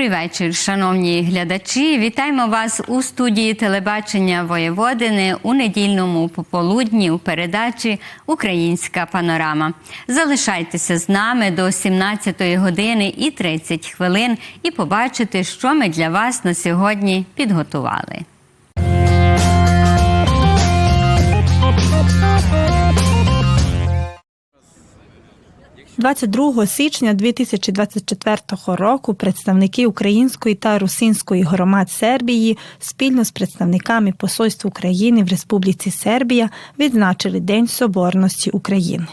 Добрий вечір, шановні глядачі. Вітаємо вас у студії телебачення Воєводини у недільному пополудні у передачі Українська панорама. Залишайтеся з нами до 17 години і 30 хвилин і побачите, що ми для вас на сьогодні підготували. 22 січня 2024 року представники української та русинської громад Сербії спільно з представниками Посольства України в Республіці Сербія відзначили День Соборності України.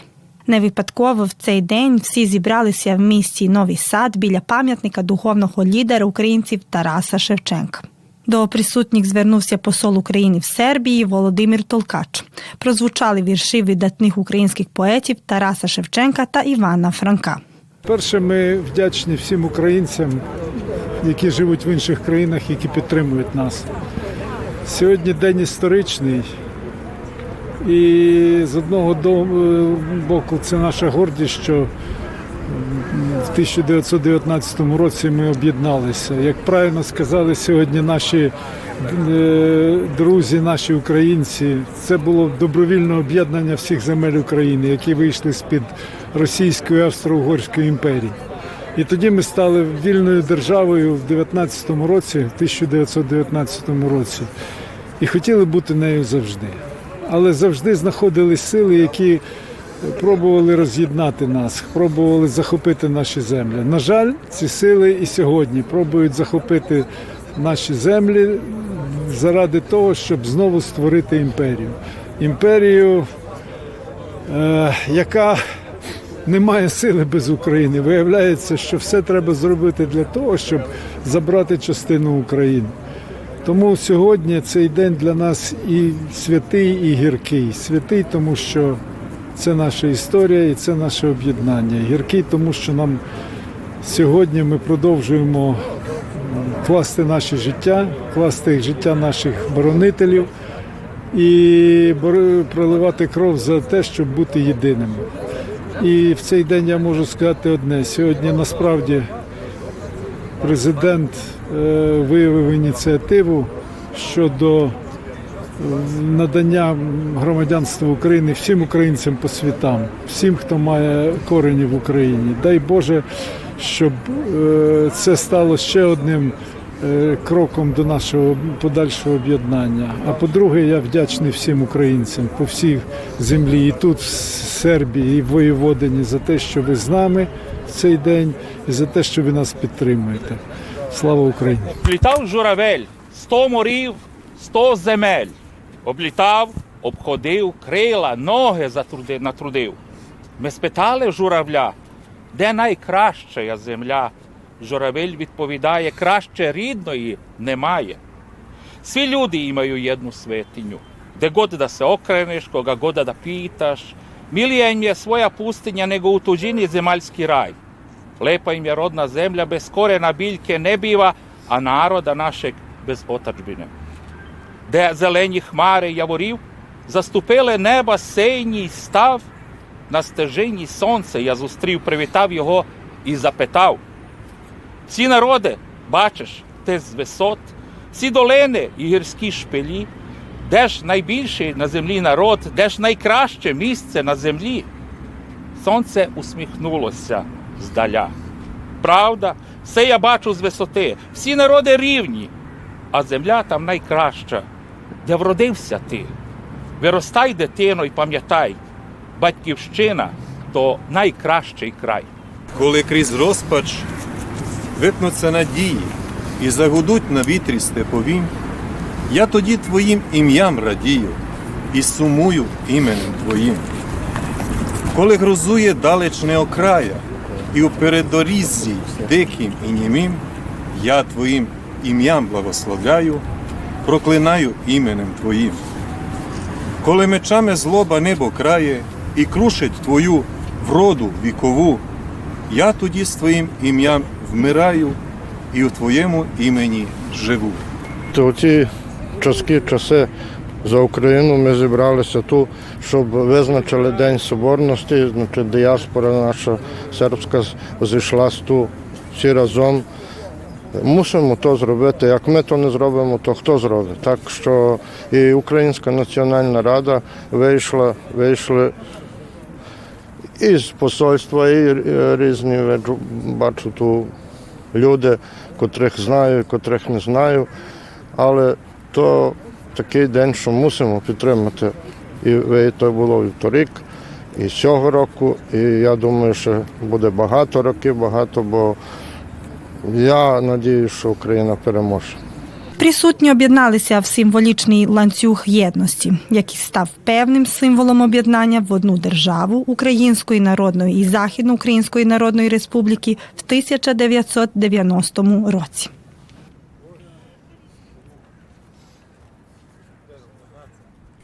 Не випадково в цей день всі зібралися в місті Новий Сад біля пам'ятника духовного лідера українців Тараса Шевченка. До присутніх звернувся посол України в Сербії Володимир Толкач. Прозвучали вірші видатних українських поетів Тараса Шевченка та Івана Франка. Перше, ми вдячні всім українцям, які живуть в інших країнах, які підтримують нас. Сьогодні день історичний, і з одного до- боку це наша гордість, що в 1919 році ми об'єдналися. Як правильно сказали сьогодні наші е, друзі, наші українці, це було добровільне об'єднання всіх земель України, які вийшли з-під Російської Австро-Угорської імперії. І тоді ми стали вільною державою в 19-му році, в 1919 році, і хотіли бути нею завжди. Але завжди знаходились сили, які пробували роз'єднати нас, пробували захопити наші землі. На жаль, ці сили і сьогодні пробують захопити наші землі заради того, щоб знову створити імперію. Імперію, е, яка не має сили без України. Виявляється, що все треба зробити для того, щоб забрати частину України. Тому сьогодні цей день для нас і святий, і гіркий. Святий, тому що це наша історія і це наше об'єднання. Гіркий, тому що нам сьогодні ми продовжуємо класти наше життя, класти життя наших боронителів і проливати кров за те, щоб бути єдиними. І в цей день я можу сказати одне: сьогодні насправді президент е, виявив ініціативу щодо надання громадянства України всім українцям по світам, всім, хто має корені в Україні. Дай Боже, щоб е, це стало ще одним е, кроком до нашого подальшого об'єднання. А по-друге, я вдячний всім українцям по всій землі, і тут, в Сербії, і в Воєводині, за те, що ви з нами в цей день, і за те, що ви нас підтримуєте. Слава Україні! Облітав журавель сто морів, сто земель. Облітав, обходив, крила, ноги затруди- натрудив. Ми спитали журавля, де найкраща земля. Журавель відповідає, краще рідної немає. Svi ljudi imaju jednu svetinju. Gde god da se okreneš, koga god da pitaš, milija im je svoja pustinja nego u tuđini zemaljski raj. Lepa im je rodna zemlja, bez korena biljke ne biva, a naroda našeg bez otačbine. Де зелені хмари яворів, заступили неба синій став, на стежині сонце я зустрів, привітав його і запитав. Всі народи, бачиш, ти з висот, всі долини і гірські шпилі, де ж найбільший на землі народ, де ж найкраще місце на землі? Сонце усміхнулося здаля. Правда, все я бачу з висоти, всі народи рівні, а земля там найкраща, де вродився ти. Виростай, дитино, і пам'ятай, батьківщина то найкращий край. коли крізь розпач випнуться надії і загудуть на вітрі степовім, я тоді твоїм ім'ям радію і сумую іменем твоїм. Коли грозує далечне окрая, і у передоріззі диким і німим, я твоїм ім'ям благословляю, проклинаю іменем твоїм. Коли мечами злоба небо крає і крушить твою вроду вікову, я тоді з твоїм ім'ям вмираю і у твоєму імені живу. У ці часки, часи за Україну ми зібралися тут, щоб визначили День Соборності. Значить, діаспора наша сербська зійшлась тут всі разом Мусимо то зробити. Як ми то не зробимо, то хто зробить? Так що і Українська Національна Рада вийшла, вийшли із посольства, і різні бачу тут люди, котрих знаю, котрих не знаю. Але то такий день, що мусимо підтримати. І то було і торік, і цього року. І я думаю, що буде багато років, багато, бо я надію, що Україна переможе. Присутні об'єдналися в символічний ланцюг єдності, який став певним символом об'єднання в одну державу Української Народної і Західноукраїнської Народної Республіки в 1990 році. –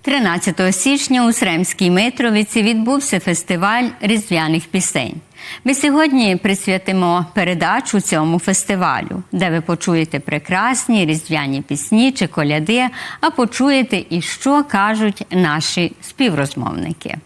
13 січня у Сремській Митровиці відбувся фестиваль різдвяних пісень. Ми сьогодні присвятимо передачу цьому фестивалю, де ви почуєте прекрасні різдвяні пісні чи коляди, а почуєте і що кажуть наші співрозмовники.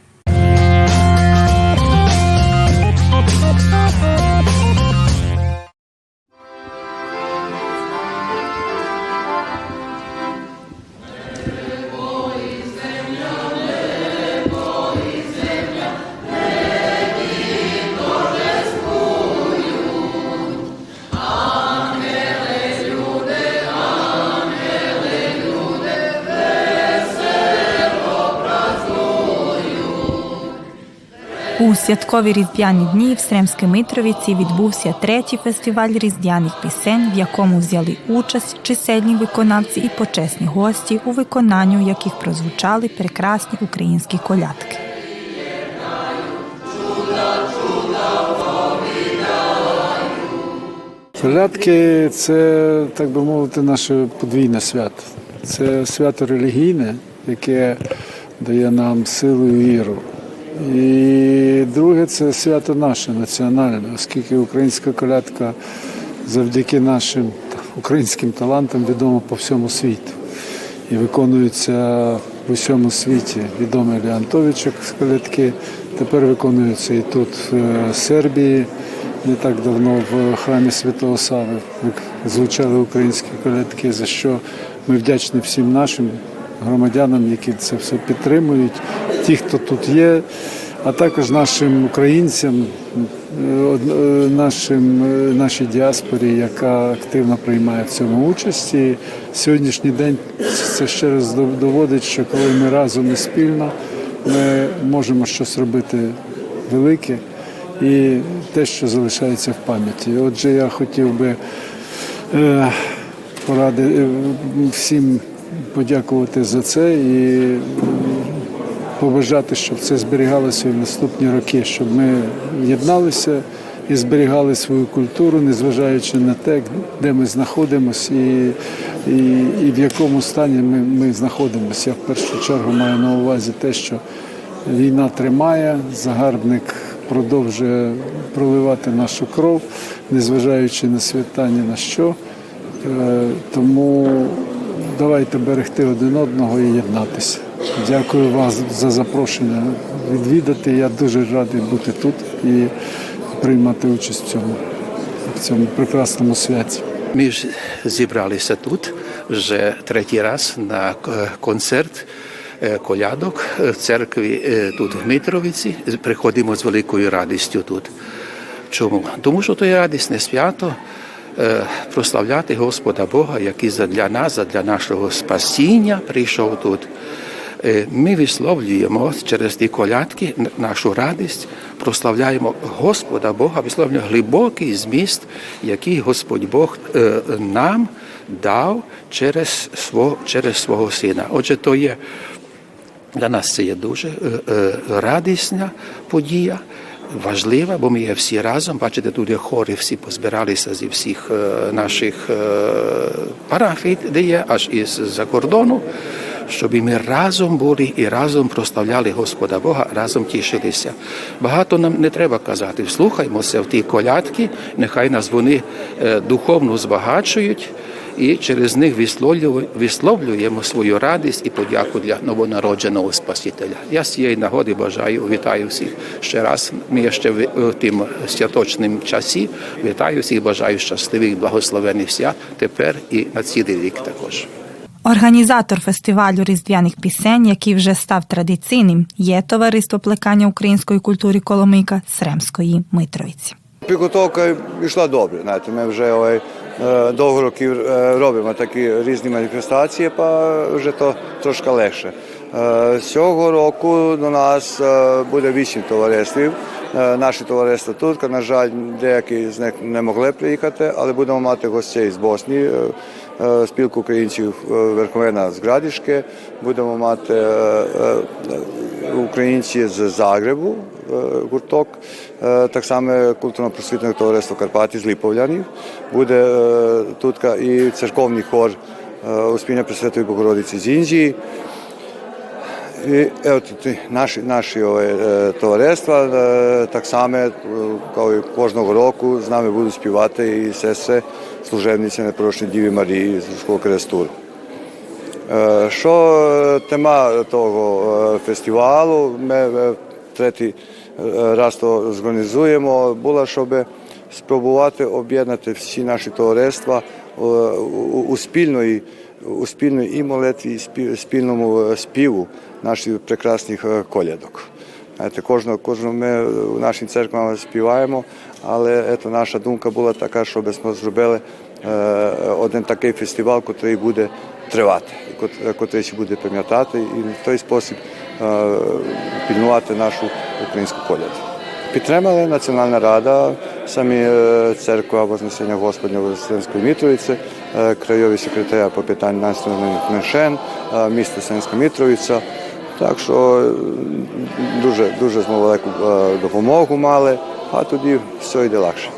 Святкові різдвяні дні в Сремській Митровиці відбувся третій фестиваль різдвяних пісень, в якому взяли участь чисельні виконавці і почесні гості, у виконанню яких прозвучали прекрасні українські колядки. Колядки це, так би мовити, наше подвійне свято. Це свято релігійне, яке дає нам силу і віру. І друге це свято наше національне, оскільки українська колядка завдяки нашим українським талантам відома по всьому світу. І виконується в усьому світі відомий Леонтовичок з колядки. Тепер виконується і тут в Сербії. Не так давно в храмі Святого Сави звучали українські колядки, за що ми вдячні всім нашим громадянам, які це все підтримують, ті, хто тут є, а також нашим українцям, е, е, нашим, е, нашій діаспорі, яка активно приймає в цьому участь. Сьогоднішній день це ще раз доводить, що коли ми разом і спільно, ми можемо щось робити велике і те, що залишається в пам'яті. Отже, я хотів би поради всім подякувати за це і побажати, щоб це зберігалося в наступні роки, щоб ми єдналися і зберігали свою культуру, незважаючи на те, де ми знаходимося і, і, і в якому стані ми, ми знаходимося. Я в першу чергу маю на увазі те, що війна тримає, загарбник продовжує проливати нашу кров, незважаючи на свята ні на що. Е, Тому давайте берегти один одного і єднатися. Дякую вам за запрошення відвідати. Я дуже радий бути тут і приймати участь в цьому, в цьому прекрасному святі. Ми ж зібралися тут вже третій раз на концерт е, колядок в церкві е, тут в Митровиці. Приходимо з великою радістю тут. Чому? Тому що то є радісне свято прославляти Господа Бога, який задля нас, задля нашого спасіння прийшов тут. Е, Ми висловлюємо через ті колядки нашу радість, прославляємо Господа Бога, висловлюємо глибокий зміст, який Господь Бог е, нам дав через свого, через свого сина. Отже, то є для нас це є дуже е, е, радісна подія. Важлива, бо ми є всі разом. Бачите, тут є хори, всі позбиралися зі всіх е, наших е, парафій, де є, аж із за кордону, щоб ми разом були і разом прославляли Господа Бога, разом тішилися. Багато нам не треба казати. Вслухаймося в ті колядки, нехай нас вони е, духовно збагачують і через них висловлюємо свою радість і подяку для новонародженого Спасителя. Я з цієї нагоди бажаю, вітаю всіх ще раз. Ми ще в тим святочним часі. Вітаю всіх, бажаю щасливих, благословених свят тепер і на цілий рік також. Організатор фестивалю різдвяних пісень, який вже став традиційним, є товариство плекання української культури Коломийка Сремської Митровиці. Підготовка йшла добре. Знаєте, ми вже ой, довго років е, робимо такі різні маніфестації, па вже то трошки легше. Е, Цього року до нас е, буде вісім товариств. Е, Наші товариства тут, на жаль, деякі з них не могли приїхати, але будемо мати гостей з Боснії, е, е, спілку українців е, Верховина з Градішки, будемо мати е, е, українці з Загребу, е, гурток, е, так само культурно-просвітне товариство Карпати з Ліповлянів. Буде е, тут і церковний хор е, Успіння Пресвятої Богородиці з Індії. І evo, ті наші, товариства кожного року, з нами будуть співати і сестри служебниці Непорочної Діві Марії з. Е, Що тема того е, раз то зорганізуємо, була, щоб спробувати об'єднати всі наші товариства е, у- у спільної, у спільної і молитві, і спільному е, співу наших прекрасних е, колядок. Кожного, кожного ми в нашій церкві співаємо, але це наша думка була така, щоб ми зробили один такий фестиваль, який буде тривати, який буде пам'ятати і в той спосіб пільнувати нашу українську коляду. Підтримали Національна рада, самі е, церква Вознесення Господня Вознесенської Мітровиці, е, краєвий секретаря по питань національних меншин, е, місто Сенська Мітровиця. Так що е, дуже, дуже велику е, допомогу мали, а тоді все йде легше.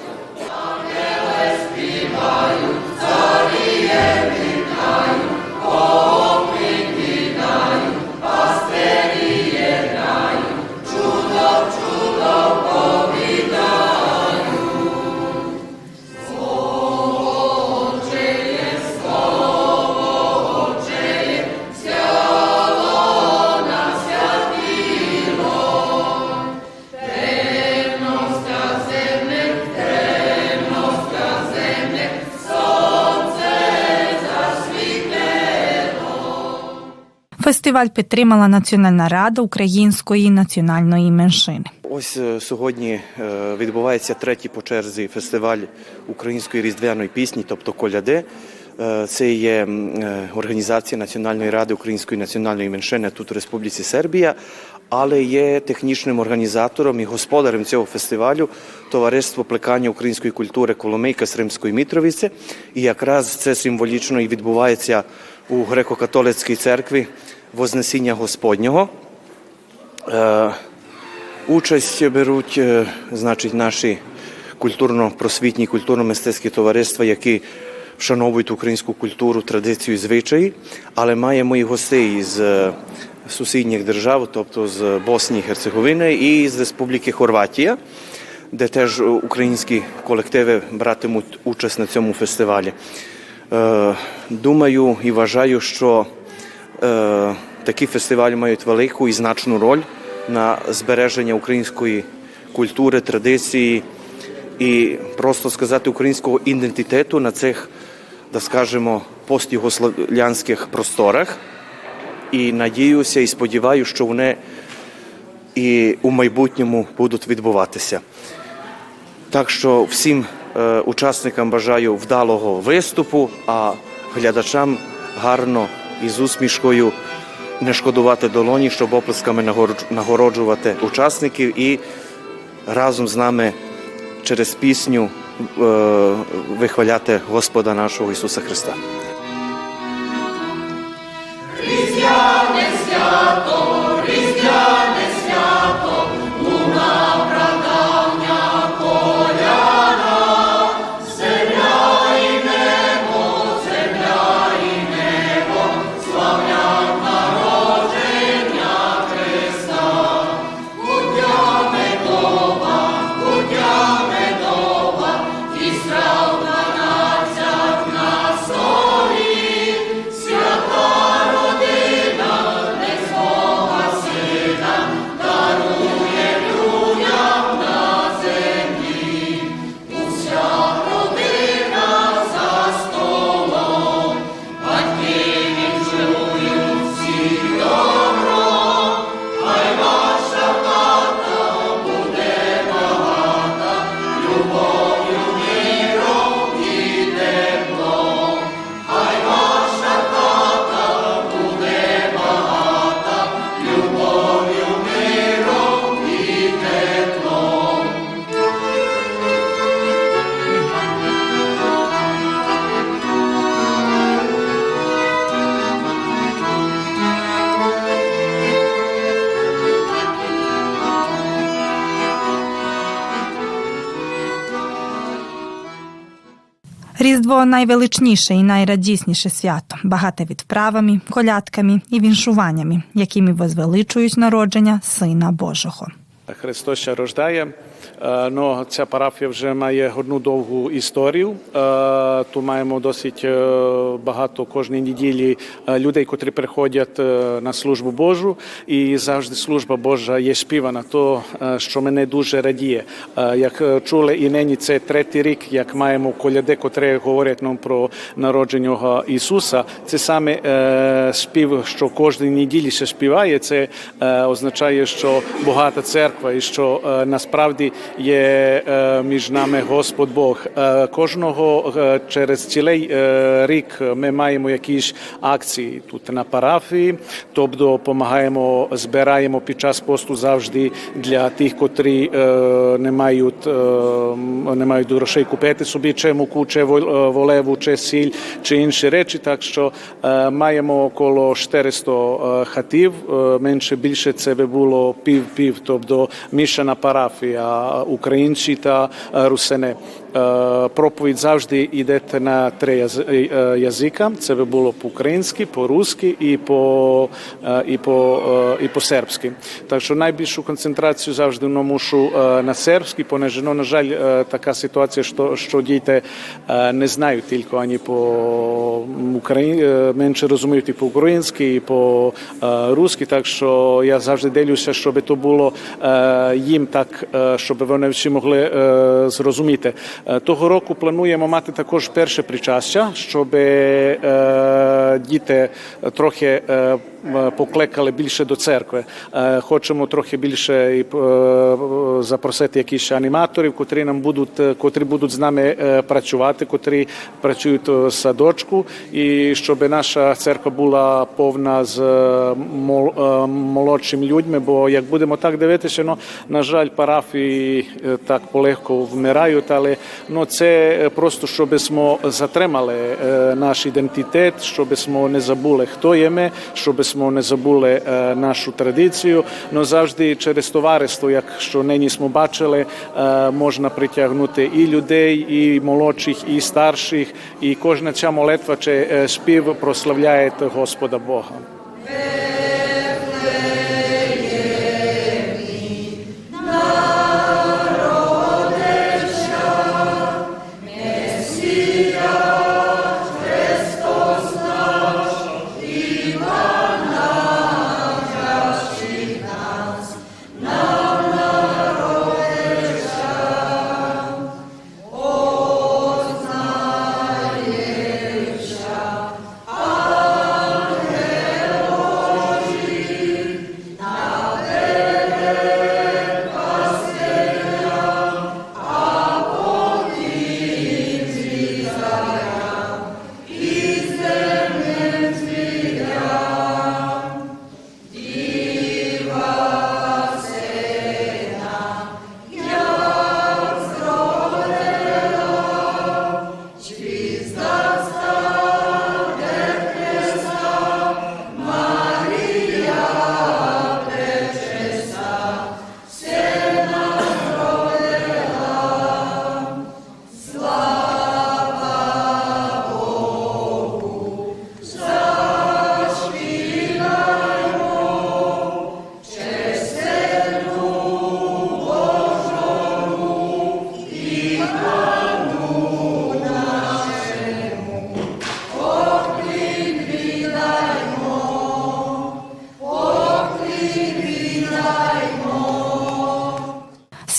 Фестиваль підтримала Національна рада української національної меншини. Ось е, сьогодні е, відбувається третій по черзі фестиваль української різдвяної пісні, тобто коляди. Е, Це є організація Національної ради української національної меншини тут у Республіці Сербія, але є технічним організатором і господарем цього фестивалю товариство плекання української культури Коломийка з Римської Мітровиці. І якраз це символічно і відбувається у греко-католицькій церкві Вознесіння Господнього. Е, Участь беруть е, значить, наші культурно-просвітні, культурно-мистецькі товариства, які вшановують українську культуру, традицію і звичаї, але маємо і гостей з е, сусідніх держав, тобто з Боснії Герцеговини і з Республіки Хорватія, де теж українські колективи братимуть участь на цьому фестивалі. Е, Думаю і вважаю, що е, такі фестивалі мають велику і значну роль на збереження української культури, традиції і просто сказати українського ідентитету на цих, да скажемо, постюгослов'янських просторах. І надіюся і сподіваюся, що вони і у майбутньому будуть відбуватися. Так що всім учасникам бажаю вдалого виступу, а глядачам гарно і з усмішкою не шкодувати долоні, щоб оплесками нагородж- нагороджувати учасників і разом з нами через пісню е, вихваляти Господа нашого Ісуса Христа. Найвеличніше і найрадісніше свято, багате відправами, колядками і віншуваннями, якими возвеличують народження Сина Божого. Христос ще рождає. Е, Ну, ця парафія вже має одну довгу історію. Е, Тут маємо досить е, багато кожної неділі людей, котрі приходять на службу Божу. І завжди служба Божа є співана. То, що мене дуже радіє. Як чули, і нині це третій рік, як маємо коляди, котрі говорять нам про народження Ісуса. Це саме спів, що кожної неділі ще співає. Це означає, що багата церква і що насправді є е, між нами Господь Бог. Е, Кожного е, через цілий рік ми маємо якісь акції тут на парафії, тобто допомагаємо, збираємо під час посту завжди для тих, котрі не мають не мають грошей купити собі чи муку, чи волеву, чи сіль, чи інші речі. Так що маємо около 400 е, хатів. Менше більше це би було пів-пів, тобто мішана парафія, українці та е, русини. Е, Проповідь завжди йде на три е, язика. Це би було по-українськи, по-русски і по е, і по е, і по-сербськи. Так що найбільшу концентрацію завжди е, на сербський, понеже ну, на жаль, е, така ситуація, що, що діти е, не знають тільки ані по україн... е, менше розуміють і по-українськи, і по-русски. Так що я завжди ділюся, щоб то було е, їм так, е, щоб вони всі могли е, зрозуміти. Е, Того року плануємо мати також перше причастя, щоб е, діти трохи е, покликали більше до церкви. Е, Хочемо трохи більше і, е, запросити якісь аніматорів, котрі нам будуть, е, котрі будуть з нами е, працювати, котрі працюють у садочку, і щоб наша церква була повна з е, мол- е, молодшими людьми. Бо як будемо так дивитися, ну на жаль, парафії е, так полегко вмирають, але ну це е, просто щоб ми затримали е, наш ідентитет, щоб ми не забули, хто є ми, щоб ми не забули е, нашу традицію. але завжди через товариство, якщо нині ми бачили, е, можна притягнути і людей, і молодших, і старших, і кожна ця молитва чи е, спів прославляє Господа Бога.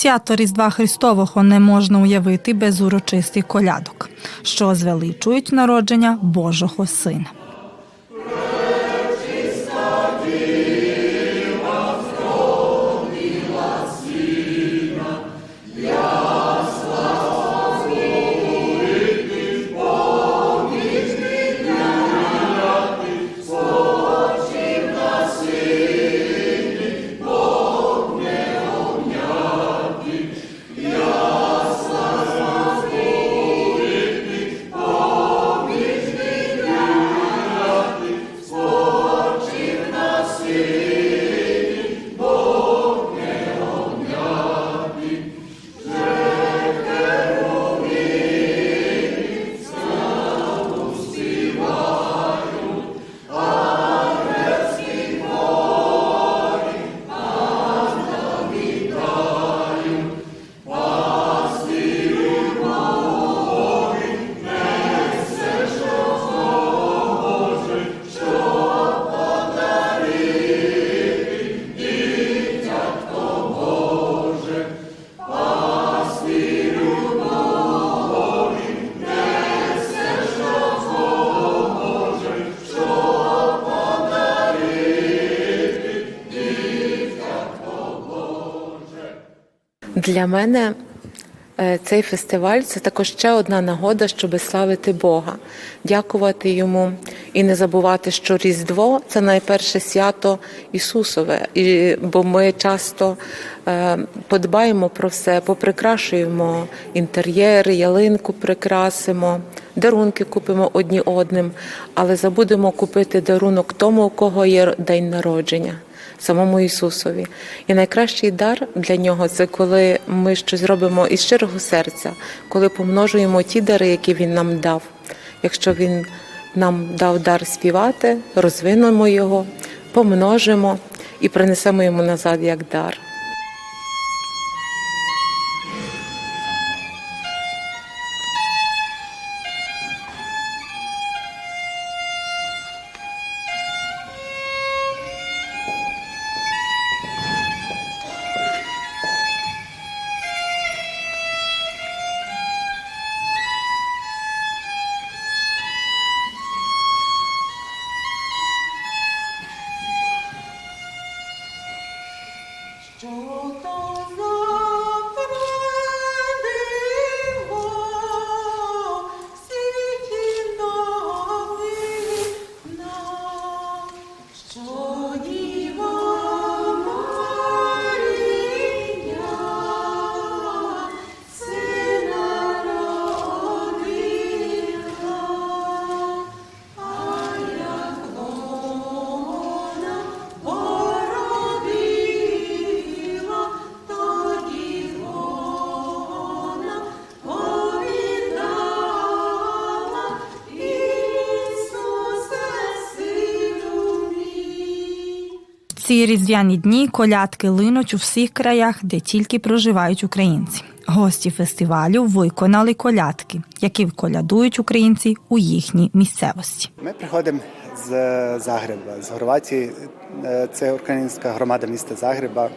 Свято Різдва Христового не можна уявити без урочистих колядок, що звеличують народження Божого Сина. Для мене е, цей фестиваль це також ще одна нагода, щоб славити Бога, дякувати йому і не забувати, що Різдво це найперше свято Ісусове, і, бо ми часто е, подбаємо про все, поприкрашуємо інтер'єри, ялинку прикрасимо, дарунки купимо одні одним, але забудемо купити дарунок тому, у кого є день народження самому Ісусові. І найкращий дар для нього це коли ми щось робимо із щирого серця, коли помножуємо ті дари, які Він нам дав. Якщо Він нам дав дар співати, розвинемо його, помножимо і принесемо йому назад як дар. В ці різдвяні дні колядки линуть у всіх краях, де тільки проживають українці. Гості фестивалю виконали колядки, які колядують українці у їхній місцевості. Ми приходимо з Загреба, з Хорватії. Е, Це українська громада міста Загреба.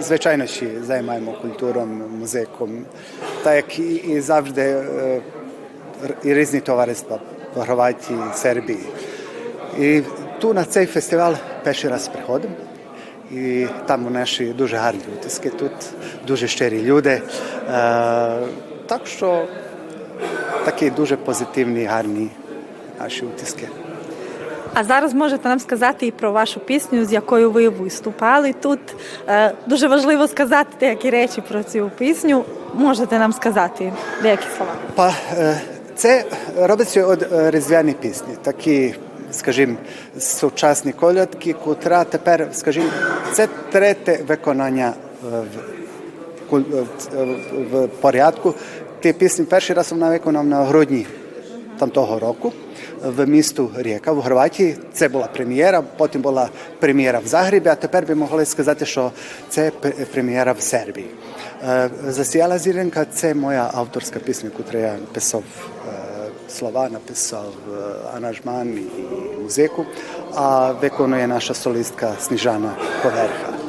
Звичайно, ще займаємо культуром, музиком, так як і, завжди е, і різні товариства в Хорватії, Сербії. І тут на цей фестиваль перший раз приходимо. І там у наші дуже гарні утиски, тут дуже щирі люди. Е, так що такі дуже позитивні, гарні наші утиски. А зараз можете нам сказати і про вашу пісню, з якою ви виступали тут. Е, Дуже важливо сказати деякі речі про цю пісню. Можете нам сказати деякі слова. Е, це робиться від різдвяні пісні, такі, скажімо, сучасні колядки, котра тепер, скажімо, це третє виконання е, в, е, в порядку. Ті пісні перший раз вона виконав на грудні там того року в місту Ріка в Хорватії. Це була прем'єра, потім була прем'єра в Загребі, а тепер би могли сказати, що це прем'єра в Сербії. Е, Засіяла зіленка це моя авторська пісня, яку я написав slova napisao aranžman i muziku, a vekovno je naša solistka Snižana Koverha.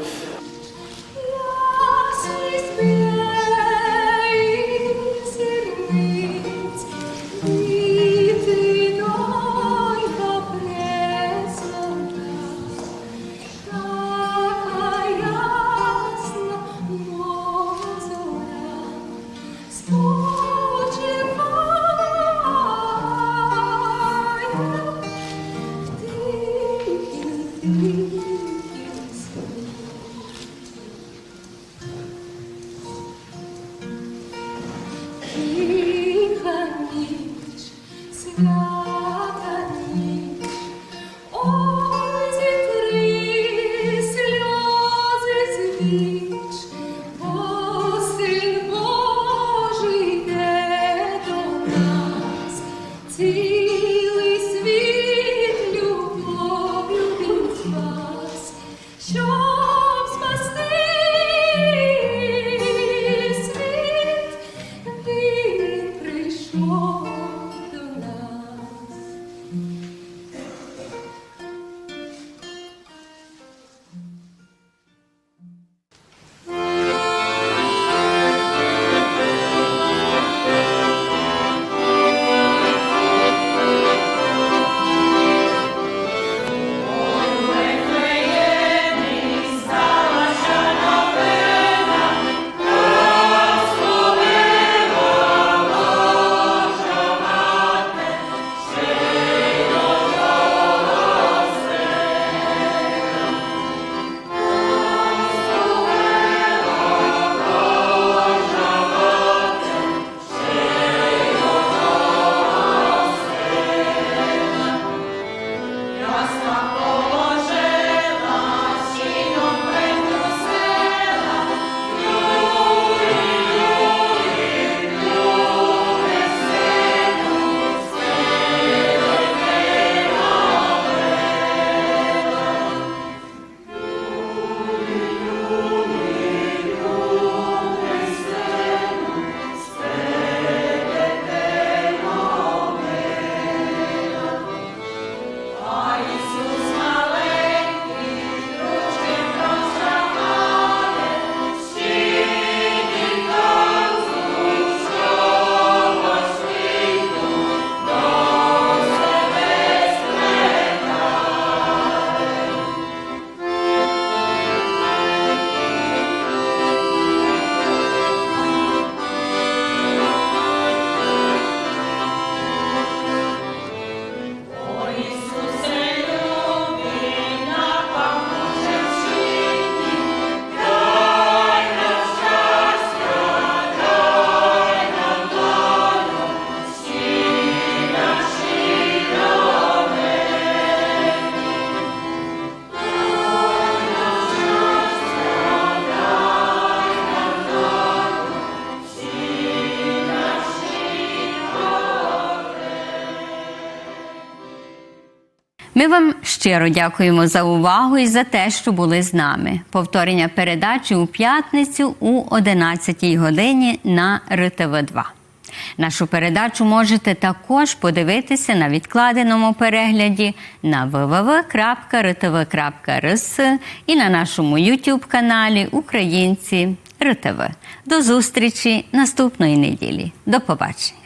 Щиро дякуємо за увагу і за те, що були з нами. Повторення передачі у п'ятницю у 11 годині на РТВ 2 Нашу передачу можете також подивитися на відкладеному перегляді на www.rtv.rs і на нашому YouTube каналі Українці РТВ. До зустрічі наступної неділі. До побачення.